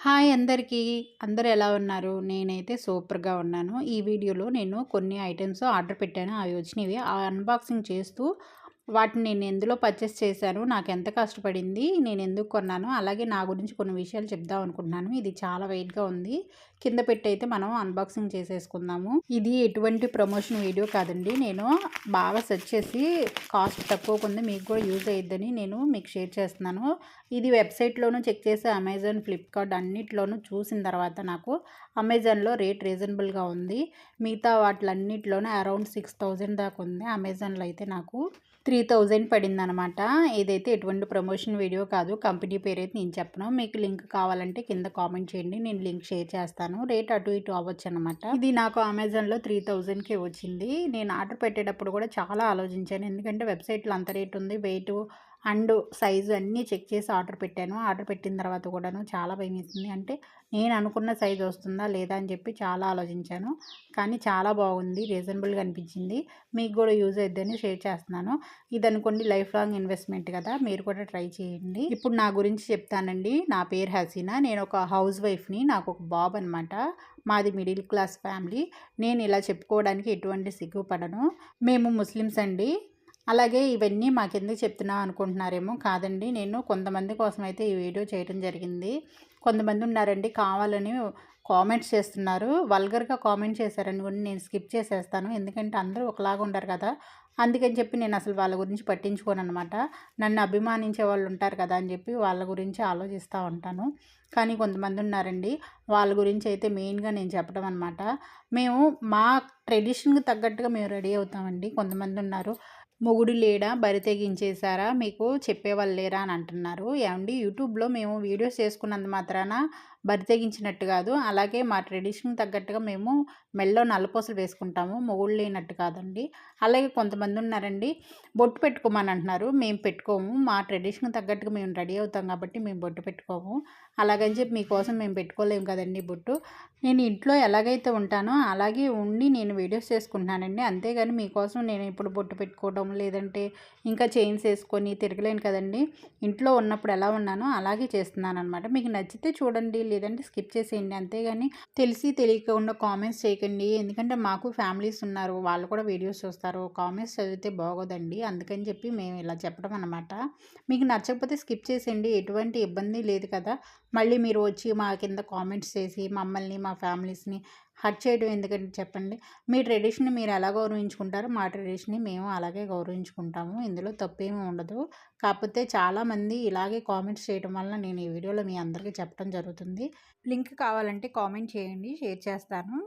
Hi అందరికీ. అందరు ఎలా ఉన్నారు? నేనైతే సూపర్గా ఉన్నాను. ఈ వీడియోలో నేను కొన్ని ఐటమ్స్ ఆర్డర్ పెట్టాను. అవి వచ్చినవి ఆ అన్బాక్సింగ్ చేస్తూ వాటిని నేను ఎందులో పర్చేస్ చేశాను నాకు ఎంత కష్టపడింది నేను ఎందుకు కొన్నాను అలాగే నా గురించి కొన్ని విషయాలు చెప్దాం అనుకుంటున్నాను. ఇది చాలా వెయిట్గా ఉంది. కింద పెట్టి అయితే మనం అన్బాక్సింగ్ చేసేసుకుందాము. ఇది ఎటువంటి ప్రమోషన్ వీడియో కాదండి. నేను బాగా సెర్చ్ చేసి కాస్ట్ తక్కువ ఉంది మీకు కూడా యూజ్ అయ్యిద్దని నేను మీకు షేర్ చేస్తున్నాను. ఇది వెబ్సైట్లోనూ చెక్ చేసి అమెజాన్ ఫ్లిప్కార్ట్ అన్నిట్లోనూ చూసిన తర్వాత నాకు అమెజాన్లో రేట్ రీజనబుల్గా ఉంది. మిగతా వాటిలన్నిటిలోనూ అరౌండ్ సిక్స్ థౌజండ్ దాకా ఉంది. అమెజాన్లో అయితే నాకు త్రీ థౌజండ్ పడింది అనమాట ఇదైతే ఎటువంటి ప్రమోషన్ వీడియో కాదు. కంపెనీ పేరు అయితే నేను చెప్పను. మీకు లింక్ కావాలంటే కింద కామెంట్ చేయండి. నేను లింక్ షేర్ చేస్తాను. రేట్ అటు ఇటు అవ్వచ్చు అనమాట ఇది నాకు అమెజాన్లో త్రీ థౌజండ్కే వచ్చింది. నేను ఆర్డర్ పెట్టేటప్పుడు కూడా చాలా ఆలోచించాను. ఎందుకంటే వెబ్సైట్లో అంత రేట్ ఉంది. వెయిట్ అండ్ సైజు అన్నీ చెక్ చేసి ఆర్డర్ పెట్టాను. ఆర్డర్ పెట్టిన తర్వాత కూడాను చాలా భయం వేసింది. అంటే నేను అనుకున్న సైజు వస్తుందా లేదా అని చెప్పి చాలా ఆలోచించాను. కానీ చాలా బాగుంది. రీజనబుల్గా అనిపించింది. మీకు కూడా యూజ్ అవుద్దని షేర్ చేస్తున్నాను. ఇది అనుకోండి లైఫ్ లాంగ్ ఇన్వెస్ట్మెంట్ కదా మీరు కూడా ట్రై చేయండి. ఇప్పుడు నా గురించి చెప్తానండి. నా పేరు హసీనా. నేను ఒక హౌస్ వైఫ్ని నాకు ఒక బాబు అనమాట మాది మిడిల్ క్లాస్ ఫ్యామిలీ. నేను ఇలా చెప్పుకోవడానికి ఎటువంటి సిగ్గుపడను. మేము ముస్లిమ్స్ అండి. అలాగే ఇవన్నీ మాకెందుకు చెప్తున్నా అనుకుంటున్నారేమో కాదండి. నేను కొంతమంది కోసం అయితే ఈ వీడియో చేయడం జరిగింది. కొంతమంది ఉన్నారండి కావాలని కామెంట్స్ చేస్తున్నారు. వల్గర్గా కామెంట్ చేశారని కూడా నేను స్కిప్ చేసేస్తాను. ఎందుకంటే అందరూ ఒకలాగా ఉంటారు కదా. అందుకని చెప్పి నేను అసలు వాళ్ళ గురించి పట్టించుకోను అనమాట నన్ను అభిమానించే వాళ్ళు ఉంటారు కదా అని చెప్పి వాళ్ళ గురించి ఆలోచిస్తూ ఉంటాను. కానీ కొంతమంది ఉన్నారండి వాళ్ళ గురించి అయితే మెయిన్గా నేను చెప్పడం అనమాట మేము మా ట్రెడిషన్కి తగ్గట్టుగా మేము రెడీ అవుతామండి. కొంతమంది ఉన్నారు. మొగుడు లేడా? బరి తెగించేశారా? మీకు చెప్పేవాళ్ళు లేరా అని అంటున్నారు. ఏమండి? యూట్యూబ్లో మేము వీడియోస్ చేసుకున్నంత మాత్రాన? బరి తెగించినట్టు కాదు. అలాగే మా ట్రెడిషన్ తగ్గట్టుగా మేము మెల్లో నల్లపూసలు వేసుకుంటాము. మొగుళ్ళు లేనట్టు కాదండి. అలాగే కొంతమంది ఉన్నారండి. బొట్టు పెట్టుకోమని అంటున్నారు. మేము పెట్టుకోము. మా ట్రెడిషన్ తగ్గట్టుగా మేము రెడీ అవుతాం కాబట్టి మేము బొట్టు పెట్టుకోము. అలాగని చెప్పి మీకోసం మేము పెట్టుకోలేము కదండి బొట్టు. నేను ఇంట్లో ఎలాగైతే ఉంటానో అలాగే ఉండి నేను వీడియోస్ చేసుకుంటున్నానండి. అంతేగాని మీకోసం నేను ఇప్పుడు బొట్టు పెట్టుకోవడం లేదంటే ఇంకా చైన్స్ వేసుకొని తిరగలేను కదండి. ఇంట్లో ఉన్నప్పుడు ఎలా ఉన్నానో అలాగే చేస్తున్నాను అనమాట మీకు నచ్చితే చూడండి లేదంటే స్కిప్ చేసేయండి. అంతేగాని తెలిసి తెలియకుండా కామెంట్స్ చేయకండి. ఎందుకంటే మాకు ఫ్యామిలీస్ ఉన్నారు. వాళ్ళు కూడా వీడియోస్ చూస్తారు. కామెంట్స్ చదివితే బాగోదండి. అందుకని చెప్పి మేము ఇలా చెప్పడం అనమాట మీకు నచ్చకపోతే స్కిప్ చేసేయండి. ఎటువంటి ఇబ్బంది లేదు కదా. మళ్ళీ మీరు వచ్చి మా కింద కామెంట్స్ చేసి మమ్మల్ని మా ఫ్యామిలీస్ని హట్ చేయడం ఎందుకంటే చెప్పండి? మీ ట్రెడిషన్ని మీరు ఎలా గౌరవించుకుంటారో మా ట్రెడిషన్ని మేము అలాగే గౌరవించుకుంటాము. ఇందులో తప్పేమీ ఉండదు. కాకపోతే చాలామంది ఇలాగే కామెంట్స్ చేయడం వల్ల నేను ఈ వీడియోలో మీ అందరికీ చెప్పడం జరుగుతుంది. లింక్ కావాలంటే కామెంట్ చేయండి షేర్ చేస్తాను.